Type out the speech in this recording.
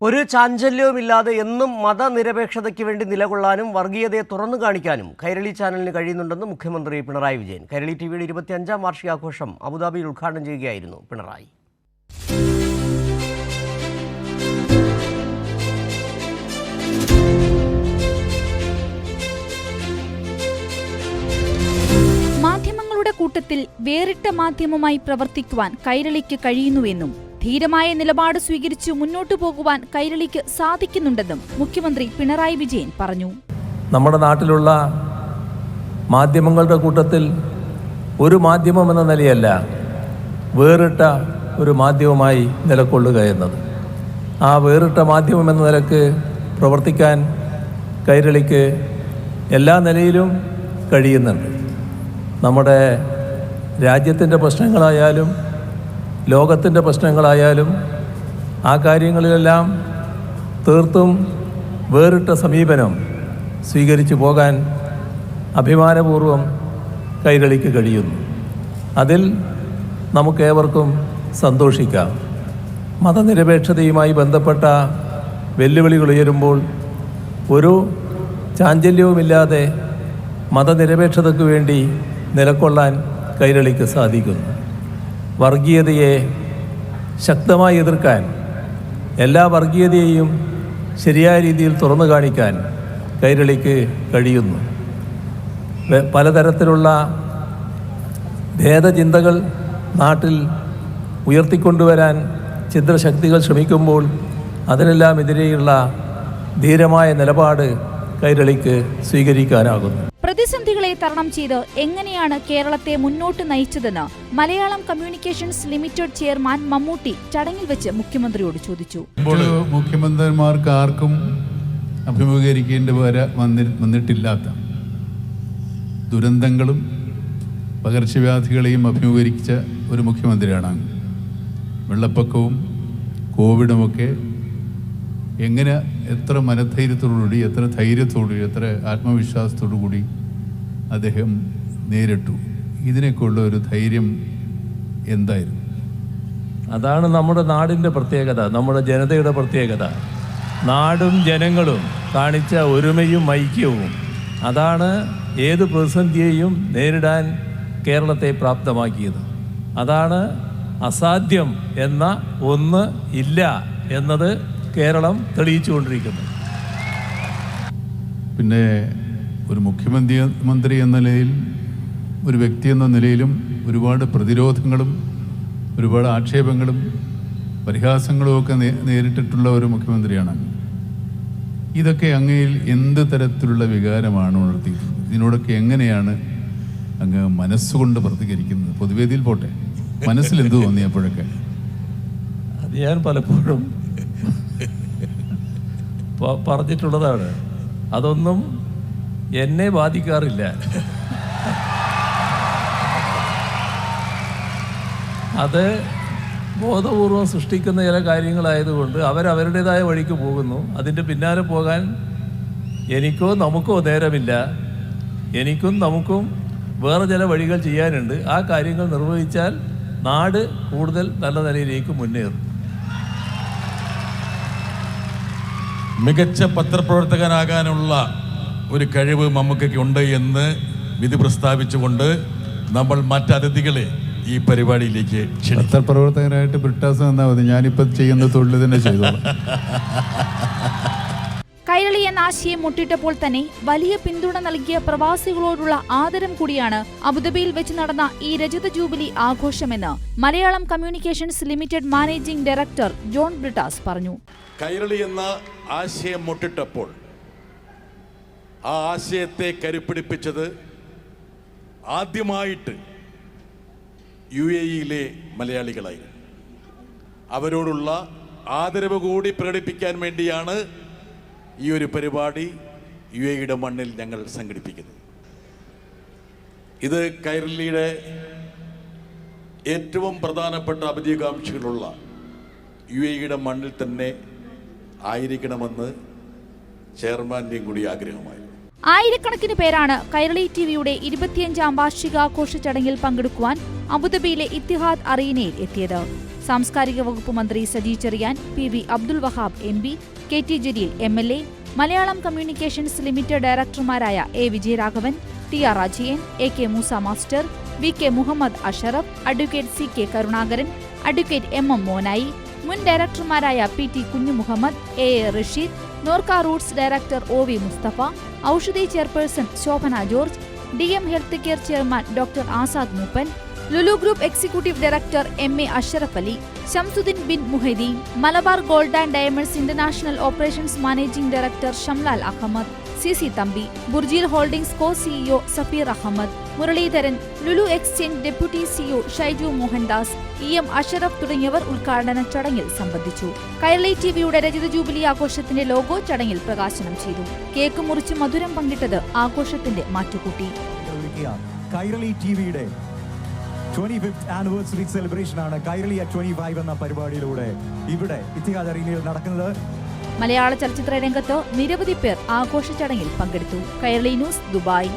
ഒരു ചാഞ്ചല്യവുമില്ലാതെ എന്നും മതനിരപേക്ഷതയ്ക്ക് വേണ്ടി നിലകൊള്ളാനും വർഗീയതയെ തുറന്നു കാണിക്കാനും കൈരളി ചാനലിന് കഴിയുന്നുണ്ടെന്ന് മുഖ്യമന്ത്രി പിണറായി വിജയൻ. കൈരളി ടി വിയുടെ ഇരുപത്തിയഞ്ചാം വാർഷികാഘോഷം അബുദാബിയിൽ ഉദ്ഘാടനം ചെയ്യുകയായിരുന്നു പിണറായി. മാധ്യമങ്ങളുടെ കൂട്ടത്തിൽ വേറിട്ട മാധ്യമമായി പ്രവർത്തിക്കുവാൻ കൈരളിക്ക് കഴിയുന്നുവെന്നും ധീരമായ നിലപാട് സ്വീകരിച്ച് മുന്നോട്ടു പോകുവാൻ കൈരളിക്ക് സാധിക്കുന്നുണ്ടെന്നും മുഖ്യമന്ത്രി പിണറായി വിജയൻ പറഞ്ഞു. നമ്മുടെ നാട്ടിലുള്ള മാധ്യമങ്ങളുടെ കൂട്ടത്തിൽ ഒരു മാധ്യമം എന്ന നിലയല്ല വേറിട്ട ഒരു മാധ്യമമായി നിലകൊള്ളുക എന്നത്. ആ വേറിട്ട മാധ്യമം എന്ന നിലയ്ക്ക് പ്രവർത്തിക്കാൻ കൈരളിക്ക് എല്ലാ നിലയിലും കഴിയുന്നുണ്ട്. നമ്മുടെ രാജ്യത്തിന്റെ പ്രശ്നങ്ങളായാലും ലോകത്തിന്റെ പ്രശ്നങ്ങളായാലും ആ കാര്യങ്ങളിലെല്ലാം തീർത്തും വേറിട്ട സമീപനം സ്വീകരിച്ചു പോകാൻ അഭിമാനപൂർവം കൈരളിക്ക് കഴിയുന്നു. അതിൽ നമുക്കേവർക്കും സന്തോഷിക്കാം. മതനിരപേക്ഷതയുമായി ബന്ധപ്പെട്ട വെല്ലുവിളികൾ ഉയരുമ്പോൾ ഒരു ചാഞ്ചല്യവുമില്ലാതെ മതനിരപേക്ഷതയ്ക്ക് വേണ്ടി നിലകൊള്ളാൻ കൈരളിക്ക് സാധിക്കുന്നു. വർഗീയതയെ ശക്തമായി എതിർക്കാൻ എല്ലാ വർഗീയതയെയും ശരിയായ രീതിയിൽ തുറന്നു കാണിക്കാൻ കൈരളിക്ക് കഴിയുന്നു. പലതരത്തിലുള്ള ഭേദചിന്തകൾ നാട്ടിൽ ഉയർത്തിക്കൊണ്ടുവരാൻ ചിത്രശക്തികൾ ശ്രമിക്കുമ്പോൾ അതിനെല്ലാം എതിരെയുള്ള ധീരമായ നിലപാട് കൈരളിക്ക് സ്വീകരിക്കാനാകുന്നു. തരണം ചെയ്ത് എങ്ങനെയാണ് കേരളത്തെ മുന്നോട്ട് നയിച്ചതെന്ന് Malayalam communications limited chairman Mammootty ചടങ്ങിൽ വെച്ച് മുഖ്യമന്ത്രിയോട് ചോദിച്ചു. മുഖ്യമന്ത്രിമാർക്ക് ആർക്കും അഭിമുഖീകരിക്കേണ്ടി വരെ വന്നിട്ടില്ലാത്ത ദുരന്തങ്ങളും പകർച്ചവ്യാധികളെയും അഭിമുഖീകരിച്ച ഒരു മുഖ്യമന്ത്രിയാണ് വെള്ളപ്പൊക്കവും കോവിഡുമൊക്കെ എങ്ങനെ എത്ര മനധൈര്യത്തോടുകൂടി എത്ര ധൈര്യത്തോടുകൂടി എത്ര ആത്മവിശ്വാസത്തോടു കൂടി അദ്ദേഹം നേരിട്ടു. ഇതിനൊക്കെയുള്ള ഒരു ധൈര്യം എന്തായിരുന്നു? അതാണ് നമ്മുടെ നാടിന്റെ പ്രത്യേകത നമ്മുടെ ജനതയുടെ പ്രത്യേകത. നാടും ജനങ്ങളും കാണിച്ച ഒരുമയും ഐക്യവും. അതാണ് ഏത് പ്രതിസന്ധിയെയും നേരിടാൻ കേരളത്തെ പ്രാപ്തമാക്കിയത്. അതാണ് അസാധ്യം എന്ന ഒന്ന് ഇല്ല എന്നത് കേരളം തെളിയിച്ചുകൊണ്ടിരിക്കുന്നു. പിന്നെ ഒരു മുഖ്യമന്ത്രി മന്ത്രി എന്ന നിലയിൽ ഒരു വ്യക്തി എന്ന നിലയിലും ഒരുപാട് പ്രതിരോധങ്ങളും ഒരുപാട് ആക്ഷേപങ്ങളും പരിഹാസങ്ങളും ഒക്കെ നേരിട്ടിട്ടുള്ള ഒരു മുഖ്യമന്ത്രിയാണ്. ഇതൊക്കെ അങ്ങയിൽ എന്ത് തരത്തിലുള്ള വികാരമാണ് ഉണർത്തിയിട്ടുള്ളത്? ഇതിനോടൊക്കെ എങ്ങനെയാണ് അങ്ങ് മനസ്സുകൊണ്ട് പ്രതികരിക്കുന്നത്? പൊതുവേദിയിൽ പോട്ടെ. മനസ്സിൽ എന്ത് തോന്നിയപ്പോഴൊക്കെ അത് ഞാൻ പലപ്പോഴും പറഞ്ഞിട്ടുള്ളതാണ്. അതൊന്നും എന്നെ ബാധിക്കാറില്ല. അത് ബോധപൂർവം സൃഷ്ടിക്കുന്ന ചില കാര്യങ്ങളായതുകൊണ്ട് അവരവരുടേതായ വഴിക്ക് പോകുന്നു. അതിന്റെ പിന്നാലെ പോകാൻ എനിക്കോ നമുക്കോ നേരമില്ല. എനിക്കും നമുക്കും വേറെ ചില വഴികൾ ചെയ്യാനുണ്ട്. ആ കാര്യങ്ങൾ നിർവഹിച്ചാൽ നാട് കൂടുതൽ നല്ല നിലയിലേക്ക് മുന്നേറും. മികച്ച പത്രപ്രവർത്തകനാകാനുള്ള ഒരു കഴിവ് മമ്മൂക്കയ്ക്ക് ഉണ്ട് എന്ന് വിധി പ്രസ്താവിച്ചുകൊണ്ട് നമ്മൾ മറ്റതിഥികളെ ഈ പരിപാടിയിലേക്ക് പത്രപ്രവർത്തകനായിട്ട് ബ്രിട്ടാസ് നിന്നാൽ മതി. ഞാനിപ്പോൾ ചെയ്യുന്ന തൊഴിൽ തന്നെ ചെയ്തോളാം. കൈരളി എന്ന ആശയം മുട്ടിട്ടപ്പോൾ തന്നെ വലിയ പിന്തുണ നൽകിയ പ്രവാസികളോടുള്ള ആദരം കൂടിയാണ് അബുദാബിയിൽ വെച്ച് നടന്ന ഈ രജത jubilee ആഘോഷമെന്ന് Malayalam communications limited managing director John Brittas പറഞ്ഞു. കൈരളി എന്ന ആശയം മുട്ടിട്ടപ്പോൾ ആ ആശയത്തെ കരുപ്പിടിപ്പിച്ചത് ആദ്യമായിട്ട് യു എ ഇയിലെ മലയാളികളായിരുന്നു. അവരോടുള്ള ആദരവ് കൂടി പ്രകടിപ്പിക്കാൻ വേണ്ടിയാണ് ഈ ഒരു പരിപാടി യു എയുടെ മണ്ണിൽ ഞങ്ങൾ സംഘടിപ്പിക്കുന്നത്. ഇത് കൈരളിയുടെ ഏറ്റവും പ്രധാനപ്പെട്ട അഭിജയകാംക്ഷികളുള്ള യു എയുടെ മണ്ണിൽ തന്നെ ആയിരിക്കണമെന്ന് ചെയർമാന്റെയും കൂടി ആഗ്രഹമായിരുന്നു. ആയിരക്കണക്കിന് പേരാണ് കൈരളി ടിവിയുടെ ഇരുപത്തിയഞ്ചാം വാർഷികാഘോഷ ചടങ്ങിൽ പങ്കെടുക്കുവാൻ അബുദാബിയിലെ ഇത്തിഹാദ് അറീനയിൽ എത്തിയത്. സാംസ്കാരിക വകുപ്പ് മന്ത്രി Saji Cherian P V Abdul Wahab M P K T Jaleel M L A Malayalam communications limited ഡയറക്ടർമാരായ A Vijayaraghavan T R Ajayan A K Moosa master V K Muhammad Ashraf advocate C K Karunakaran advocate M M Monayi മുൻ ഡയറക്ടർമാരായ P T Kunhimuhammed A A Rasheed Norka roots director O V Musthafa Oushadhi chairperson Shobhana George D M health care chairman doctor Azad Moopen Lulu group executive director M A Ashraf Ali Shamsudheen Bin Muhideen Malabar gold and diamonds international operations managing director Shamlal Ahmed. C C Thampi Burjeel holdings co CEO Safeer Ahmed Muraleedharan Lulu exchange deputy CEO Shaiju Mohandas E M Ashraf തുടങ്ങിയവർ ഉദ്ഘാടന ചടങ്ങിൽ സംബന്ധിച്ചു. കൈരളി ടിവിയുടെ രജത jubilee ആഘോഷത്തിന്റെ logo ചടങ്ങിൽ പ്രകാശനം ചെയ്തു. കേക്ക് മുറിച്ച് മധുരം പങ്കിട്ടത് ആഘോഷത്തിന്റെ മാറ്റുകൂട്ടി. കൈരളി ടിവിയുടെ ട്വന്റി ഫിഫ്ത് ആനിവേഴ്സറി സെലിബ്രേഷൻ ആണ് കൈരളി അറ്റ് ട്വന്റി ഫൈവ് എന്ന പരിപാടിയിലൂടെ ഇവിടെ ഇത്തിഹാദ് അറീനയിൽ നടക്കുന്നത്. മലയാള ചലച്ചിത്ര രംഗത്ത് നിരവധി പേർ ആഘോഷ ചടങ്ങിൽ പങ്കെടുത്തു. Kairali news Dubai.